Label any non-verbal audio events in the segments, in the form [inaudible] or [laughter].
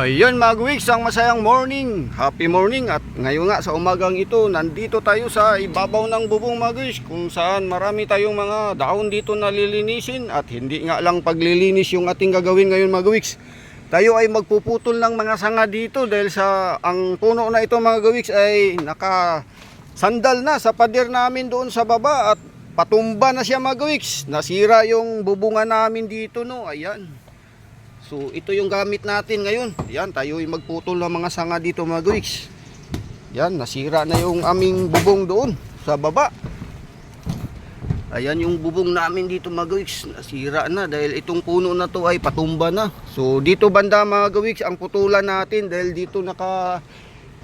Ayun mga Gwigs, ang masayang morning. Happy morning at ngayon nga sa umagang ito, nandito tayo sa ibabaw ng bubong mga Gwigs kung saan marami tayong mga daon dito na lilinisin at hindi nga lang paglilinis yung ating gagawin ngayon mga Gwigs. Tayo ay magpuputol ng mga sanga dito dahil sa ang puno na ito mga Gwigs ay naka sandal na sa pader namin doon sa baba at patumba na siya mga Gwigs. Nasira yung bubungan namin dito no, ayan. So ito yung gamit natin ngayon. Yan, tayo ay magputol ng mga sanga dito mga guwiks. Yan, nasira na yung aming bubong doon sa baba. Ayan yung bubong namin dito mga guwiks. Nasira na dahil itong puno na to ay patumba na. So dito banda mga guwiks ang putulan natin dahil dito naka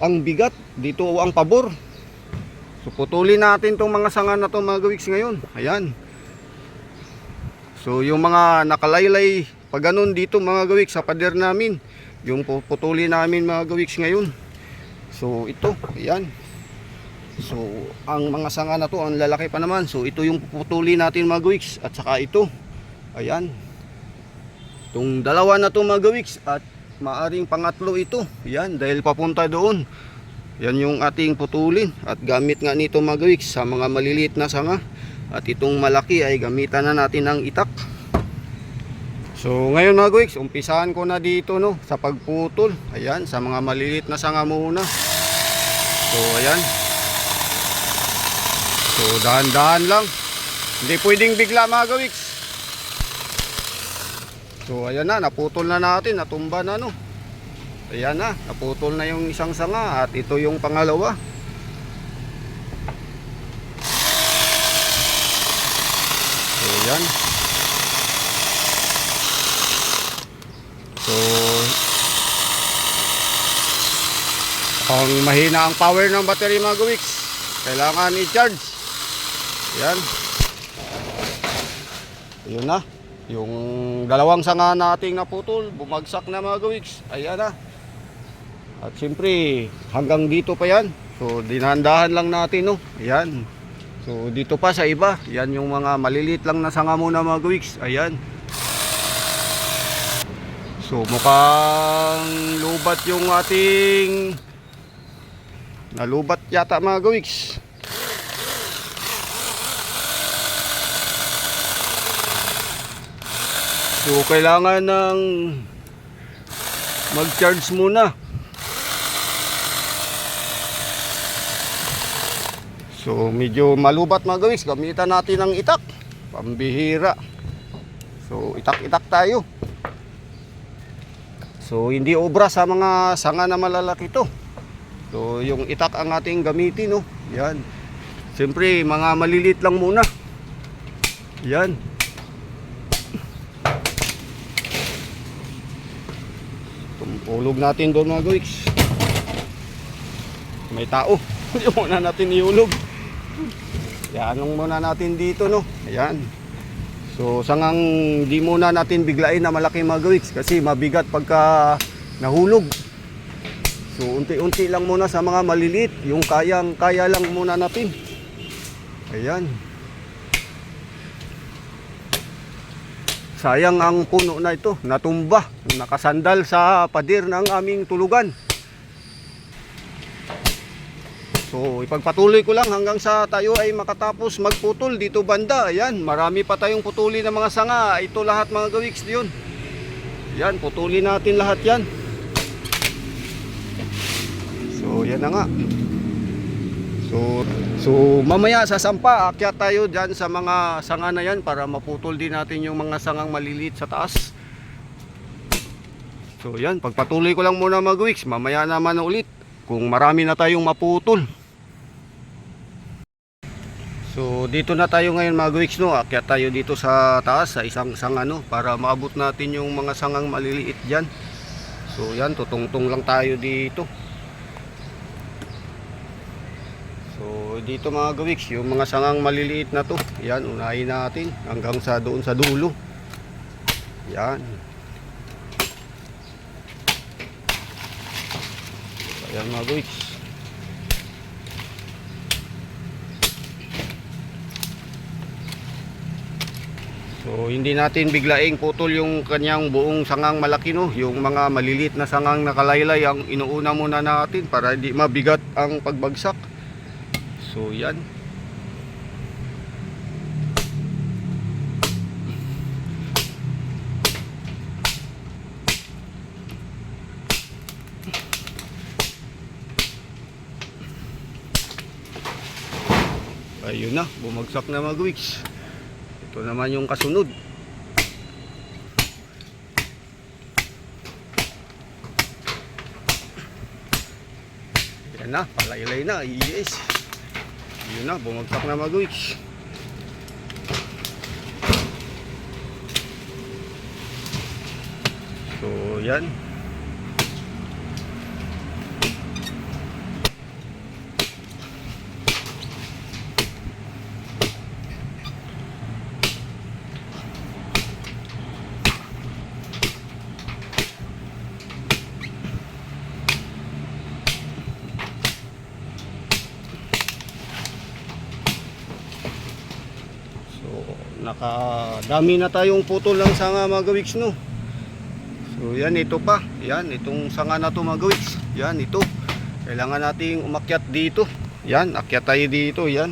ang bigat. Dito ang pabor. So putulin natin tong mga sanga na to mga guwiks ngayon. Ayan. So yung mga nakalaylay pag ganun dito mga gawiks sa pader namin, yung puputuli namin mga gawiks ngayon. So ito, ayan. So ang mga sanga na to, ang lalaki pa naman. So ito yung puputuli natin mga gawiks at saka ito. Ayan. Itong dalawa na to mga gawiks at maaring pangatlo ito. Ayan, dahil papunta doon. Yan yung ating putulin at gamit nga nito mga gawiks sa mga maliliit na sanga. At itong malaki ay gamitan na natin ng itak. So ngayon mga guwiks, umpisahan ko na dito no sa pagputol. Ayan, sa mga maliliit na sanga muna. So ayan. So dahan-dahan lang. Hindi pwedeng bigla mga guwiks. So ayan na, naputol na natin, natumba na no. Ayan na, naputol na yung isang sanga at ito yung pangalawa. So ayan. So ang mahina ang power ng battery mga guwiks. Kailangan i-charge. Yan. Ayun na. Yung dalawang sanga nating naputol, bumagsak na mga guwiks. Ayan na. At siyempre, hanggang dito pa yan. So, dinandahan lang natin, no. Ayan. So, dito pa sa iba. Yan yung mga maliliit lang na sanga muna mga guwiks. Ayan. So mukhang lubat yung ating nalubat yata mga gawiks. So kailangan ng mag-charge muna. So medyo malubat mga gawiks, gamitan natin ng itak. Pambihira. So itak-itak tayo. So hindi obra sa mga sanga na malalaki to. So yung itak ang ating gamitin no. Yan. Siyempre mga malilit lang muna. Yan. Tumulog natin doon mga guwiks. May tao. [laughs] Hindi muna natin iulog. Yan muna natin dito no. Ayan. So sangang di muna natin biglain na malaki mga gawiks kasi mabigat pagka nahulog. So unti-unti lang muna sa mga maliliit, yung kayang kaya lang muna natin. Ayan. Sayang ang puno na ito, natumba, nakasandal sa pader ng aming tulugan. So, ipagpatuloy ko lang hanggang sa tayo ay makatapos magputol dito banda. Ayan, marami pa tayong putuli ng mga sanga. Ito lahat mga gawiks yun. Yan, putuli natin lahat yan. So, yan na nga. So, so mamaya sa sampa, akyat tayo dyan sa mga sanga na yan para maputol din natin yung mga sangang maliliit sa taas. So, yan, pagpatuloy ko lang muna mga gawiks. Mamaya naman na ulit kung marami na tayong maputol. So dito na tayo ngayon mga gawiks no. Akyat tayo dito sa taas sa isang sanga no para maabot natin yung mga sangang maliliit diyan. So yan tutungtong lang tayo dito. So dito mga gawiks yung mga sangang maliliit na to. Yan unahin natin hanggang sa doon sa dulo. Yan. Ayan mga gawiks. So hindi natin biglaing putol yung kanyang buong sangang malaki no, yung mga malilit na sangang nakalaylay ang inuuna muna natin para hindi mabigat ang pagbagsak. So yan. Ayun na, bumagsak na mga weeks. Ito naman yung kasunod. Yan na, palaylay na. Yes. Yun na, bumagsak na weeks. So, yan. So, nakadami na tayong putol ng sanga mga no? So, yan, ito pa. Yan, itong sanga na to mga. Yan, ito. Kailangan nating umakyat dito. Yan, akyat tayo dito. Yan.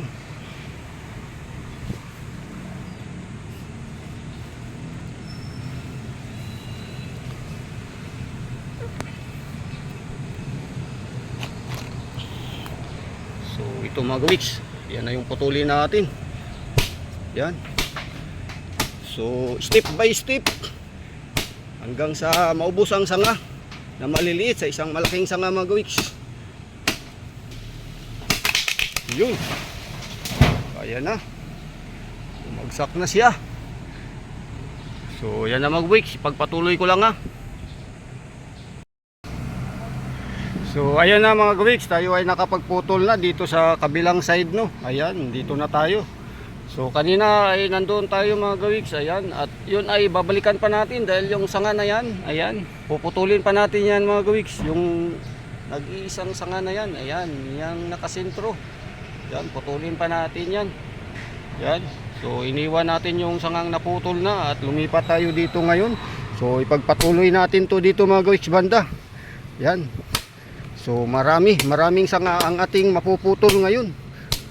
So, ito mga gawiks. Yan na yung putulin natin. Yan. So, step by step hanggang sa maubos ang sanga na maliliit sa isang malaking sanga mga gawiks. Yun. Kaya na. Umagsak na siya. So, yan na mga gawiks. Pagpatuloy ko lang ha. So, ayan na mga gawiks. Tayo ay nakapagputol na dito sa kabilang side no. Ayan, dito na tayo. So kanina ay nandoon tayo mga gawiks, ayan, at yun ay babalikan pa natin dahil yung sanga na yan, ayan, puputulin pa natin yan mga gawiks, yung nag-iisang sanga na yan, ayan, yung nakasentro, yan, putulin pa natin yan, yan, so iniwan natin yung sangang naputol na at lumipat tayo dito ngayon, so ipagpatuloy natin to dito mga gawiks banda, yan, so marami, maraming sanga ang ating mapuputol ngayon,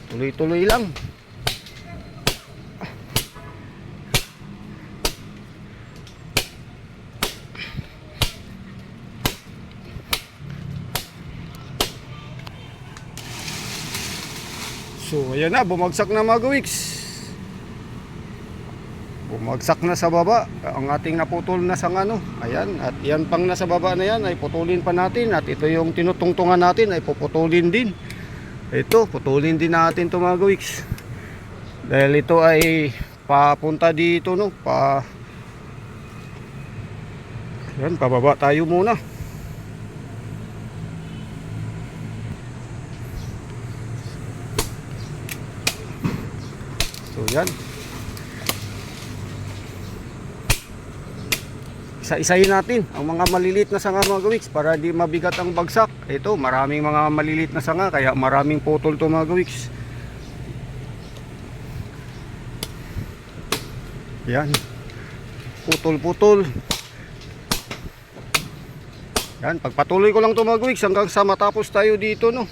tuloy-tuloy lang. So, ayan na, bumagsak na mga gawiks. Bumagsak na sa baba ang ating naputol na sang ano. Ayan, at yan pang nasa baba na yan ay putulin pa natin at ito yung tinutungtungan natin ay puputulin din. Ito, putulin din natin to mga gawiks. Dahil ito ay papunta dito no, pa Yan, pababa tayo muna. Yan. Isa-isahin natin ang mga maliliit na sanga mga gawiks para di mabigat ang bagsak. Ito, maraming mga maliliit na sanga kaya maraming putol to mga gawiks. Yan. Putol-putol. Yan, pagpatuloy ko lang to mga gawiks hanggang sa matapos tayo dito no.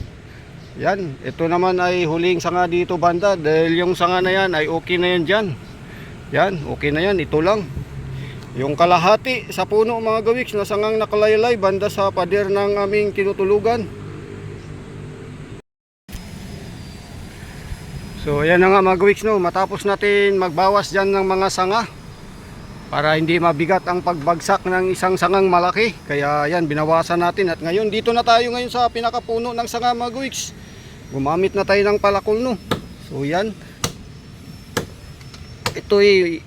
Yan, ito naman ay huling sanga dito banda dahil yung sanga na yan ay okay na yan dyan. Yan, okay na yan, ito lang. Yung kalahati sa puno mga gawiks na sangang nakalaylay banda sa pader ng aming tinutulugan. So ayan na nga mga gawiks no, matapos natin magbawas dyan ng mga sanga para hindi mabigat ang pagbagsak ng isang sangang malaki. Kaya yan, binawasan natin at ngayon dito na tayo ngayon sa pinakapuno ng sanga mga gawiks. Gumamit na tayo ng palakol no. So yan. Ito ay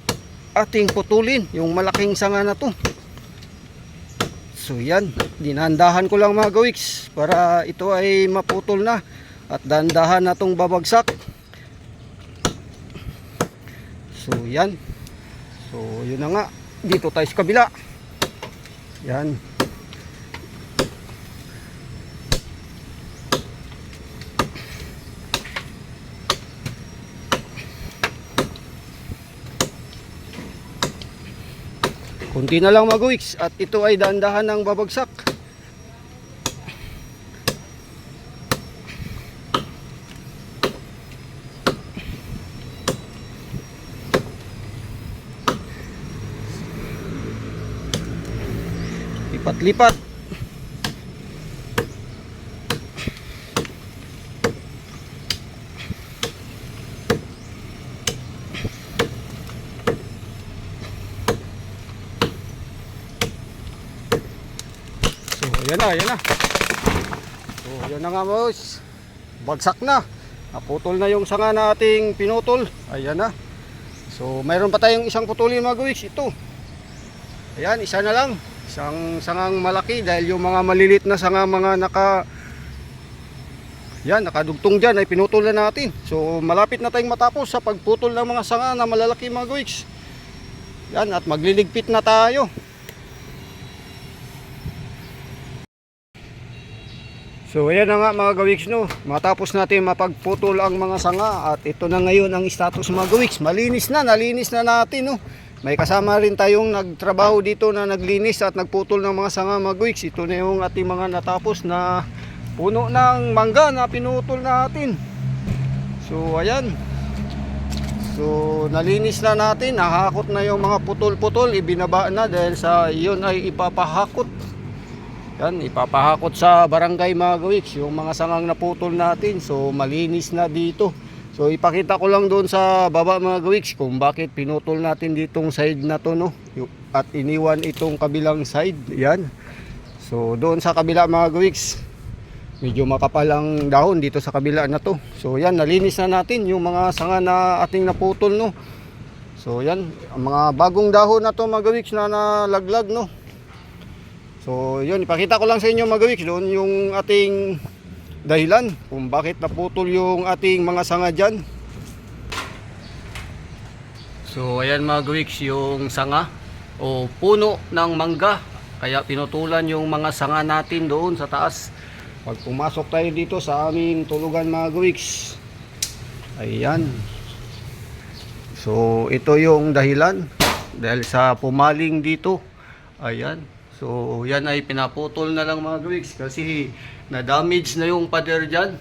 ating putulin yung malaking sanga na to. So yan, dinandahan ko lang mga gawiks para ito ay maputol na at dandahan na tong babagsak. So yan. So yun na nga, dito tayo sa kabila. Yan. Kunti na lang mga gawiks at ito ay dahan-dahan ng babagsak. Lipat-lipat. So, yan na, yan na. So, yan na nga boss. Bagsak na. Naputol na yung sanga nating pinutol. Ayan na. So, mayroon pa tayong isang putulin mga gawiks. Ito. Ayan, isa na lang. Isang sangang malaki dahil yung mga malilit na sanga mga naka yan, nakadugtong dyan ay pinutol na natin. So, malapit na tayong matapos sa pagputol ng mga sanga na malalaki mga gawiks. Yan, at magliligpit na tayo. So ayan na nga mga gawiks no, matapos natin mapagputol ang mga sanga at ito na ngayon ang status mga gawiks. Malinis na, nalinis na natin no. May kasama rin tayong nagtrabaho dito na naglinis at nagputol ng mga sanga mga gawiks. Ito na yung ating mga natapos na puno ng mangga na pinutol natin. So ayan. So nalinis na natin, nahakot na yung mga putol-putol, ibinaba na dahil sa iyon ay ipapahakot yan, ipapahakot sa barangay mga gawiks, yung mga sangang naputol natin. So, malinis na dito. So, ipakita ko lang doon sa baba mga gawiks kung bakit pinutol natin ditong side na to, no? At iniwan itong kabilang side. Yan. So, doon sa kabila mga gawiks, medyo makapal ang dahon dito sa kabila na to. So, yan, nalinis na natin yung mga sanga na ating naputol, no? So, yan, ang mga bagong dahon na to mga gawiks na nalaglag, no? So, yun, ipakita ko lang sa inyo mga gawiks doon yung ating dahilan kung bakit naputol yung ating mga sanga dyan. So, ayan mga gawiks yung sanga o puno ng mangga. Kaya pinutulan yung mga sanga natin doon sa taas. Pag pumasok tayo dito sa aming tulugan mga gawiks. Ayan. So, ito yung dahilan dahil sa pumaling dito. Ayan. So, yan ay pinaputol na lang mga gawiks kasi na-damage na yung pader dyan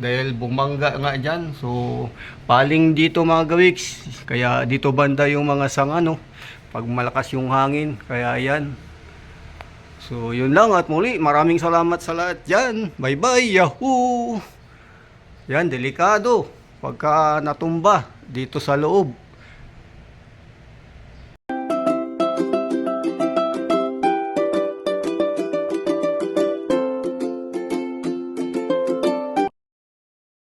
dahil bumangga nga dyan. So, paling dito mga gawiks. Kaya dito banda yung mga sanga no. Pag malakas yung hangin. Kaya yan. So, yun lang at muli. Maraming salamat sa lahat dyan. Bye-bye. Yahoo! Yan, delikado. Pagka natumba dito sa loob.